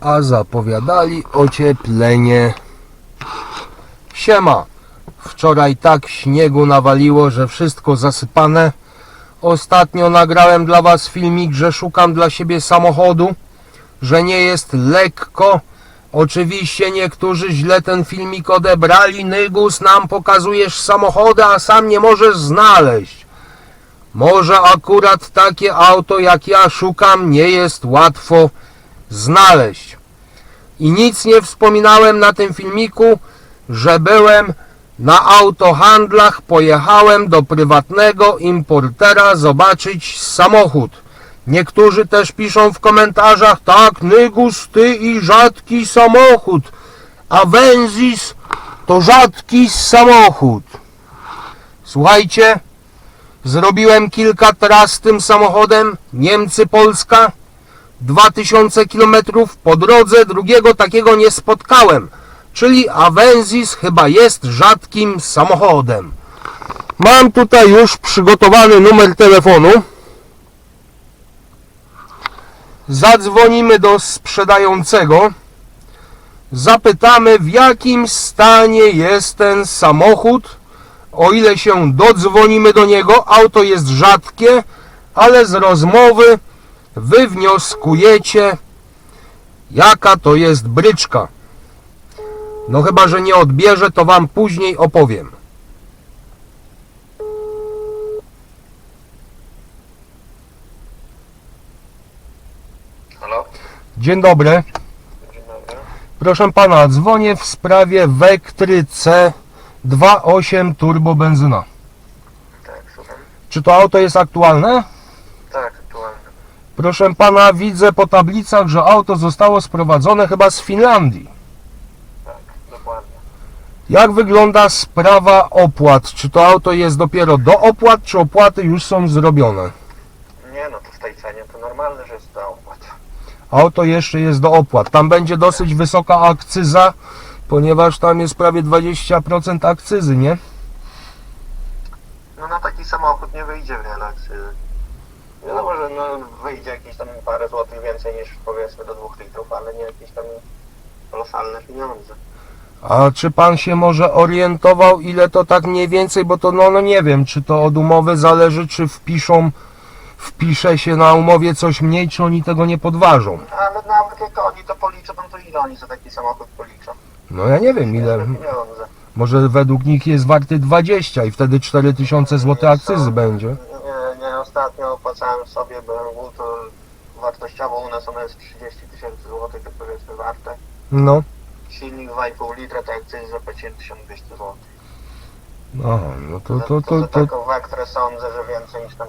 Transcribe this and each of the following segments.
a zapowiadali ocieplenie. Siema. Wczoraj tak śniegu nawaliło, że wszystko zasypane. Ostatnio nagrałem dla Was filmik, że szukam dla siebie samochodu, że nie jest lekko. Oczywiście niektórzy źle ten filmik odebrali. Nygus, nam pokazujesz samochody, a sam nie możesz znaleźć. Może akurat takie auto jak ja szukam nie jest łatwo znaleźć. I nic nie wspominałem na tym filmiku, że byłem na autohandlach, pojechałem do prywatnego importera zobaczyć samochód. Niektórzy też piszą w komentarzach, tak, Nygus, ty i rzadki samochód, a Wenzis to rzadki samochód. Słuchajcie, zrobiłem kilka tras tym samochodem, Niemcy-Polska, 2000 km po drodze, drugiego takiego nie spotkałem. Czyli Avensis chyba jest rzadkim samochodem. Mam tutaj już przygotowany numer telefonu. Zadzwonimy do sprzedającego. Zapytamy w jakim stanie jest ten samochód. O ile się dodzwonimy do niego, auto jest rzadkie, ale z rozmowy wy wnioskujecie, jaka to jest bryczka. No chyba, że nie odbierze, to wam później opowiem. Halo? Dzień dobry. Dzień dobry. Proszę pana, dzwonię w sprawie Vectry C 2.8 turbo benzyna. Tak, słucham. Czy to auto jest aktualne? Proszę pana, widzę po tablicach, że auto zostało sprowadzone chyba z Finlandii. Tak, dokładnie. Jak wygląda sprawa opłat? Czy to auto jest dopiero do opłat, czy opłaty już są zrobione? Nie no, to w tej cenie to normalne, że jest to opłat. Auto jeszcze jest do opłat. Tam będzie dosyć wysoka akcyza, ponieważ tam jest prawie 20% akcyzy, nie? No na taki samochód nie wyjdzie wiele akcyzy. Wiadomo, że no, wyjdzie jakieś tam parę złotych więcej niż powiedzmy do dwóch litrów, ale nie jakieś tam kolosalne pieniądze. A czy pan się może orientował, ile to tak mniej więcej, bo to no, no nie wiem, czy to od umowy zależy, czy wpiszą, wpisze się na umowie coś mniej, czy oni tego nie podważą. Ale nawet jak oni to policzą, no to ile oni za taki samochód policzą? No ja nie wiem ile, pieniądze. może według nich jest warty 20 i wtedy 4000 zł akcyzy będzie. Ostatnio opłacałem sobie BMW, to wartościowo u nas ono jest 30 tysięcy złotych, tak powiedzmy warte. No, Silnik 2,5 litra, to akcyzy zapłaciłem 1200 zł. aha, no to, to, to, to, taką Vectrę sądzę, że więcej niż tam.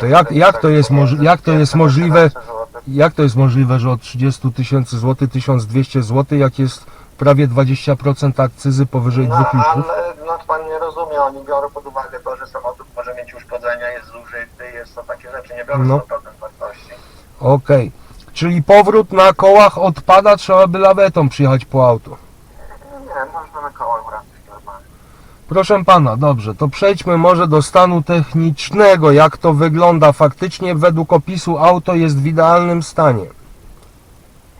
To jak- jak to jest moż- jak to jest możliwe? Jak to jest możliwe, że od 30 tysięcy złotych 1200 zł, jak jest prawie 20% akcyzy powyżej No 2 litrów? ale no, to pan nie rozumie, oni biorą pod uwagę to, że samochód może mieć uszkodzenia, jest zużyty, jest to takie rzeczy, nie biorą No. no. 100% wartości. Okej. Czyli powrót na kołach odpada, trzeba by lawetą przyjechać po auto. Nie, można na kołach wracać normalnie. Proszę pana, dobrze, to przejdźmy może do stanu technicznego, jak to wygląda. Faktycznie według opisu auto jest w idealnym stanie.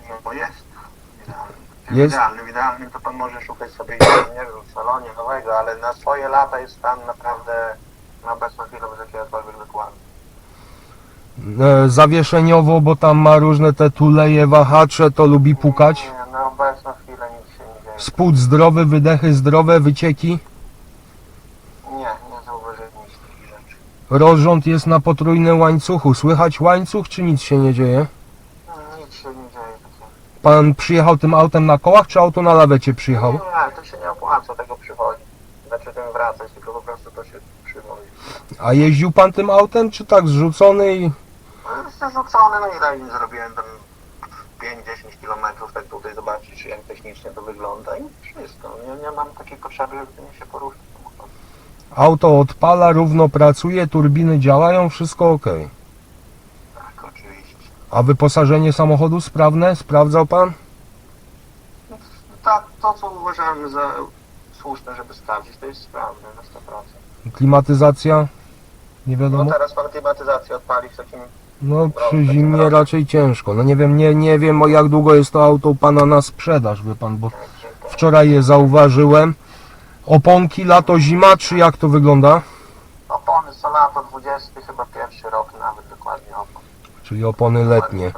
No bo jest. Jest? Idealnym, idealnym to pan może szukać sobie, nie wiem, w salonie nowego, ale na swoje lata jest stan naprawdę na obecną chwilę bez jakiegokolwiek dokładu. E, zawieszeniowo, bo tam ma różne te tuleje, wahacze, to lubi pukać. Nie, na obecną chwilę nic się nie dzieje. Spód zdrowy, wydechy zdrowe, wycieki. Nie, nie zauważyłem nic takich rzeczy. Rozrząd jest na potrójnym łańcuchu. Słychać łańcuch, czy nic się nie dzieje? Nic się nie dzieje takiego. Pan przyjechał tym autem na kołach, czy auto na lawecie przyjechał? Nie, to się nie opłaca tego przywozić. Znaczy tym wracać, tylko po prostu to się przywozi. A jeździł pan tym autem, czy tak zrzucony i... No jest zarzucony, no ile nie zrobiłem tam 5-10 kilometrów, tak tutaj zobaczyć jak technicznie to wygląda i wszystko. Nie, nie mam takiej potrzeby, żeby tym się poruszyć. Auto odpala, równo pracuje, turbiny działają, wszystko ok. A wyposażenie samochodu sprawne? Sprawdzał pan? No, tak, to co uważamy za słuszne, żeby sprawdzić, to jest sprawne na 100%. Klimatyzacja? Nie No wiadomo. teraz pan klimatyzację odpali w takim No przy zimnie raczej ciężko. No nie wiem, nie, nie wiem o jak długo jest to auto u pana na sprzedaż, wie pan, bo wczoraj je zauważyłem. Oponki lato zima, czy jak to wygląda? Opony są lato 20, chyba pierwszy rok nawet dokładnie opon. Czyli opony letnie.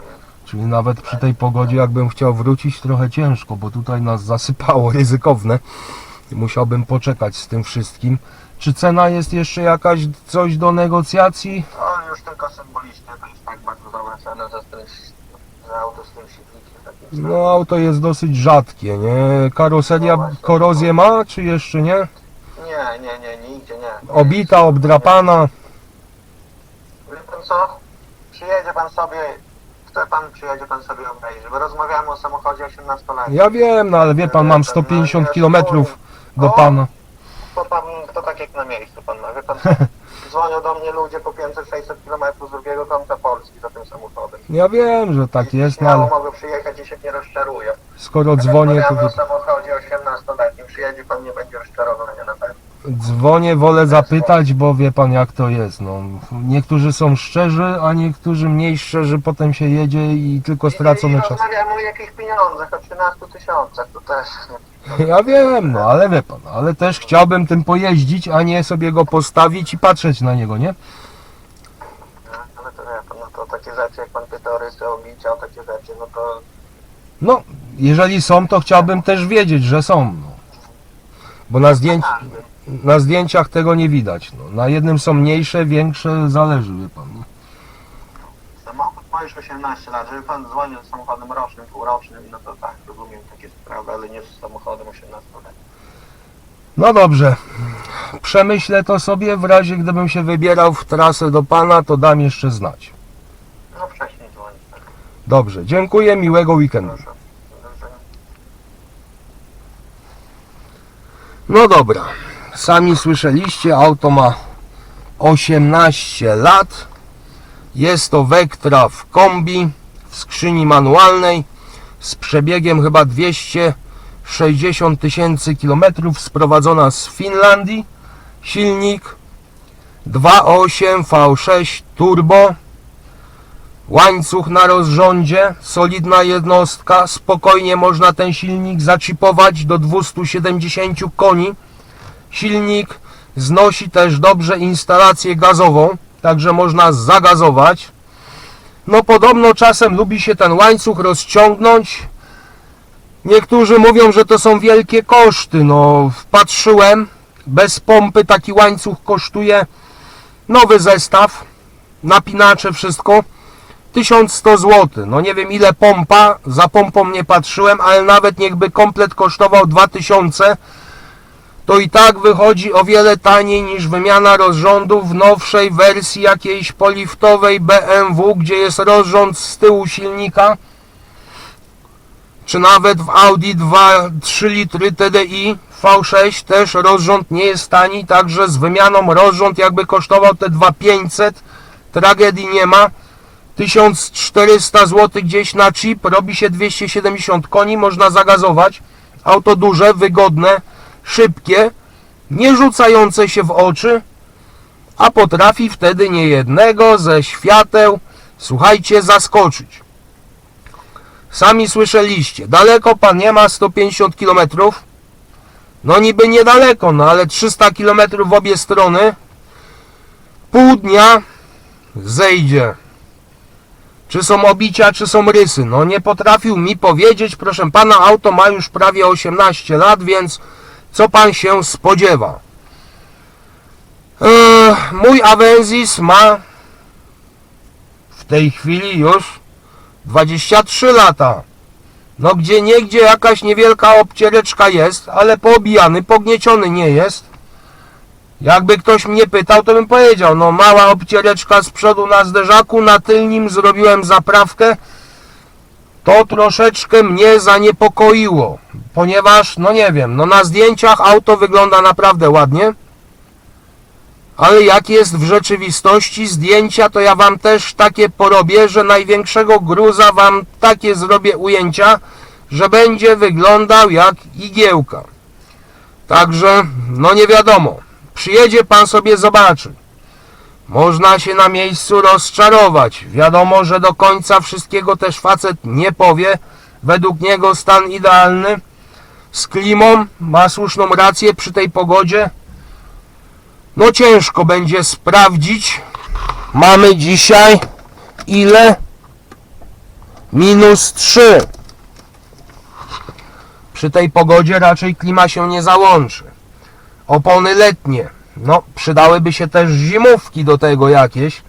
Czyli nawet przy tej pogodzie jakbym chciał wrócić trochę ciężko, bo tutaj nas zasypało ryzykowne. I Musiałbym poczekać z tym wszystkim. Czy cena jest jeszcze jakaś coś do negocjacji? To już tylko symbolicznie, to jest tak bardzo dobra cena za, ten, za auto z tym silnikiem No auto jest dosyć rzadkie, nie? Karoseria korozję ma, czy jeszcze nie? Nie, nie, nie, nie idzie, nie. Obita, obdrapana. Wie pan co? Przyjedzie pan sobie, chce pan, przyjedzie pan sobie obejrzy, bo rozmawiamy o samochodzie 18-letnim. Ja wiem, no ale wie pan, mam 150 km do pana. To pan, to tak jak na miejscu pan ma, wie pan, dzwonią do mnie ludzie po 500-600 km z drugiego końca Polski za tym samochodem. Ja wiem, że tak jest, no Śmiało ale mogę przyjechać i się nie rozczaruję. skoro dzwonię, to Rozmawiamy o samochodzie 18-letnim, przyjedzie pan, nie będzie rozczarowany na pewno. Dzwonię, wolę zapytać, bo wie pan jak to jest. No. Niektórzy są szczerzy, a niektórzy mniej szczerzy, potem się jedzie i tylko stracony czas. rozmawiamy o jakichś pieniądzach, o 13 tysiącach, to też... Ja wiem, no ale wie pan, ale też chciałbym tym pojeździć, a nie sobie go postawić i patrzeć na niego, nie? No, ale to wie pan, no to takie rzeczy, jak pan pyta o rysy, o bicia, o takie rzeczy, no to No, jeżeli są, to chciałbym też wiedzieć, że są. No. Bo na, zdjęci, każdy. Na zdjęciach tego nie widać. No. Na jednym są mniejsze, większe, zależy, wie pan. No. Samochód ma już 18 lat, żeby pan dzwonił z samochodem rocznym, półrocznym, no to tak, rozumiem takie sprawy, ale nie z samochodem 18 lat. no dobrze, przemyślę to sobie, w razie gdybym się wybierał w trasę do pana, to dam jeszcze znać. No wcześniej dzwonić, tak, Dobrze, dziękuję, miłego weekendu. proszę. Do widzenia. No dobra, sami słyszeliście, auto ma 18 lat. Jest to Vectra w kombi, w skrzyni manualnej, z przebiegiem chyba 260 tysięcy kilometrów, sprowadzona z Finlandii. Silnik 2.8 V6 turbo, łańcuch na rozrządzie, solidna jednostka, spokojnie można ten silnik zaczipować do 270 koni. Silnik znosi też dobrze instalację gazową, także można zagazować. No podobno czasem lubi się ten łańcuch rozciągnąć. Niektórzy mówią, że to są wielkie koszty. No patrzyłem, bez pompy taki łańcuch kosztuje nowy zestaw, napinacze, wszystko. 1100 zł. No nie wiem ile pompa, za pompą nie patrzyłem, ale nawet niechby komplet kosztował 2000, to i tak wychodzi o wiele taniej niż wymiana rozrządu w nowszej wersji jakiejś poliftowej BMW, gdzie jest rozrząd z tyłu silnika, czy nawet w Audi 2 3 litry TDI V6 też rozrząd nie jest tani, także z wymianą rozrząd jakby kosztował te 2500, tragedii nie ma. 1400 zł gdzieś na chip, robi się 270 koni, można zagazować. Auto duże, wygodne, szybkie, nie rzucające się w oczy, a potrafi wtedy niejednego ze świateł, słuchajcie, zaskoczyć. Sami słyszeliście, daleko pan nie ma 150 km. No niby niedaleko, no ale 300 km w obie strony. Pół dnia zejdzie czy są obicia, czy są rysy. No nie potrafił mi powiedzieć, proszę pana, auto ma już prawie 18 lat, więc co pan się spodziewa? Eee, mój Avensis ma w tej chwili już 23 lata. No gdzie niegdzie jakaś niewielka obciereczka jest, ale poobijany, pognieciony nie jest. Jakby ktoś mnie pytał, to bym powiedział, no mała obciereczka z przodu na zderzaku, na tylnim zrobiłem zaprawkę. To troszeczkę mnie zaniepokoiło, ponieważ, no nie wiem, no na zdjęciach auto wygląda naprawdę ładnie. Ale jak jest w rzeczywistości zdjęcia, to ja wam też takie porobię, że największego gruza wam takie zrobię ujęcia, że będzie wyglądał jak igiełka. Także, no nie wiadomo. Przyjedzie pan sobie zobaczy. Można się na miejscu rozczarować. Wiadomo, że do końca wszystkiego też facet nie powie. Według niego stan idealny. Z klimą ma słuszną rację przy tej pogodzie. No ciężko będzie sprawdzić. Mamy dzisiaj ile? Minus 3. Przy tej pogodzie raczej klima się nie załączy. Opony letnie. No, przydałyby się też zimówki do tego jakieś.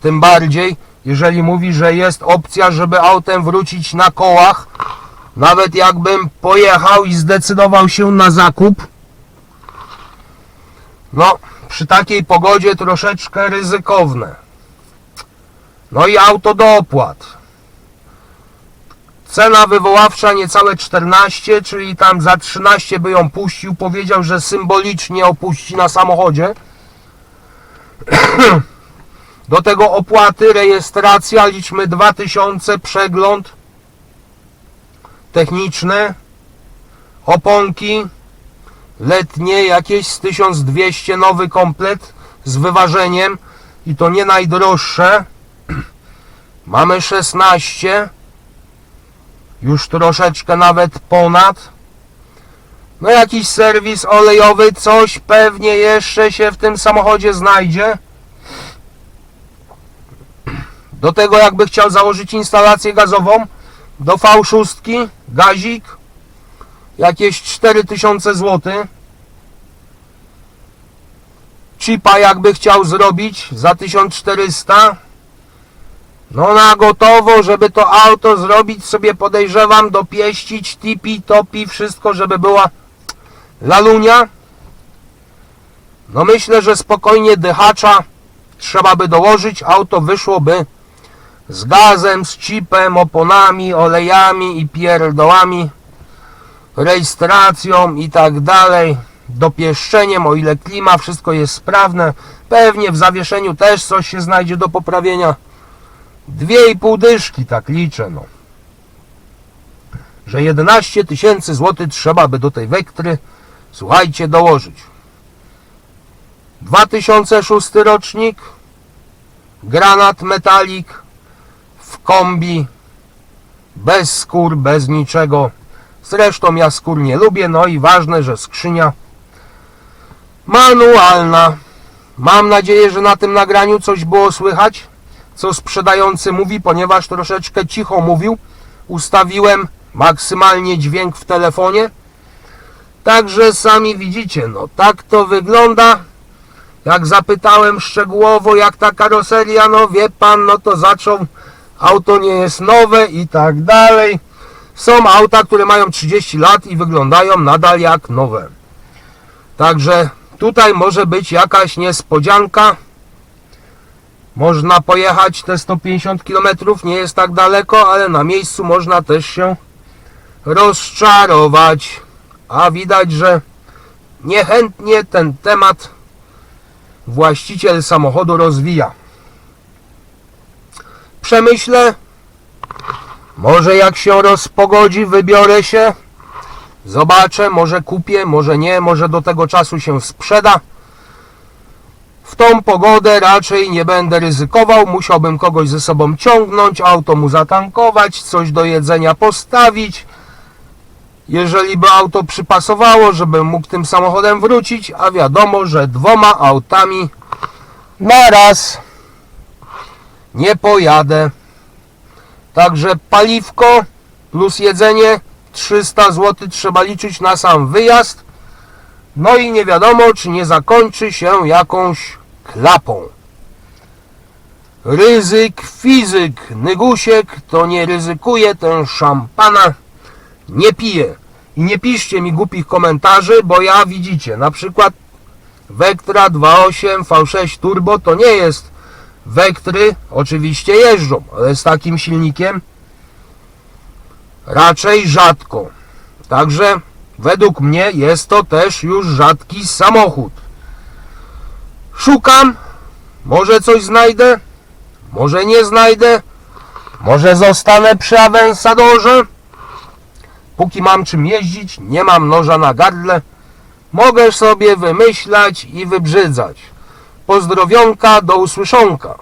Tym bardziej, jeżeli mówi, że jest opcja, żeby autem wrócić na kołach. Nawet jakbym pojechał i zdecydował się na zakup. No, przy takiej pogodzie troszeczkę ryzykowne. No i auto do opłat. Cena wywoławcza niecałe 14, czyli tam za 13 by ją puścił. Powiedział, że symbolicznie opuści na samochodzie. Do tego opłaty, rejestracja, liczmy 2000, przegląd techniczny, oponki letnie jakieś z 1200, nowy komplet z wyważeniem i to nie najdroższe. Mamy 16 już troszeczkę nawet ponad. No jakiś serwis olejowy, coś pewnie jeszcze się w tym samochodzie znajdzie. Do tego jakby chciał założyć instalację gazową do V6, gazik, jakieś 4000 zł. Chipa jakby chciał zrobić za 1400 no na gotowo, żeby to auto zrobić sobie podejrzewam, dopieścić, tipi, topi, wszystko, żeby była lalunia. No myślę, że spokojnie dychacza trzeba by dołożyć, auto wyszłoby z gazem, z chipem, oponami, olejami i pierdołami, rejestracją i tak dalej, dopieszczeniem, o ile klima, wszystko jest sprawne. Pewnie w zawieszeniu też coś się znajdzie do poprawienia. Dwie i pół dyszki, tak liczę, no. Że 11 tysięcy złotych trzeba by do tej Wektry, słuchajcie, dołożyć. 2006 rocznik, granat metalik w kombi, bez skór, bez niczego. Zresztą ja skór nie lubię, no i ważne, że skrzynia manualna. Mam nadzieję, że na tym nagraniu coś było słychać co sprzedający mówi, ponieważ troszeczkę cicho mówił. Ustawiłem maksymalnie dźwięk w telefonie. Także sami widzicie, no tak to wygląda. Jak zapytałem szczegółowo, jak ta karoseria, no wie pan, no to zaczął, auto nie jest nowe i tak dalej. Są auta, które mają 30 lat i wyglądają nadal jak nowe. Także tutaj może być jakaś niespodzianka. Można pojechać te 150 km, nie jest tak daleko, ale na miejscu można też się rozczarować. A widać, że niechętnie ten temat właściciel samochodu rozwija. Przemyślę, może jak się rozpogodzi, wybiorę się, zobaczę, może kupię, może nie, może do tego czasu się sprzeda. W tą pogodę raczej nie będę ryzykował, musiałbym kogoś ze sobą ciągnąć, auto mu zatankować, coś do jedzenia postawić. Jeżeli by auto przypasowało, żebym mógł tym samochodem wrócić, a wiadomo, że dwoma autami na raz nie pojadę. Także paliwko plus jedzenie 300 zł trzeba liczyć na sam wyjazd. No i nie wiadomo, czy nie zakończy się jakąś klapą. Ryzyk fizyk. Nygusiek to nie ryzykuje, ten szampana nie pije. I nie piszcie mi głupich komentarzy, bo ja widzicie, na przykład Vectra 2.8 V6 Turbo to nie jest Vectry, oczywiście jeżdżą, ale z takim silnikiem raczej rzadko. Także według mnie jest to też już rzadki samochód. Szukam, może coś znajdę, może nie znajdę, może zostanę przy awensadorze. Póki mam czym jeździć, nie mam noża na gardle, mogę sobie wymyślać i wybrzydzać. Pozdrowionka, do usłyszonka.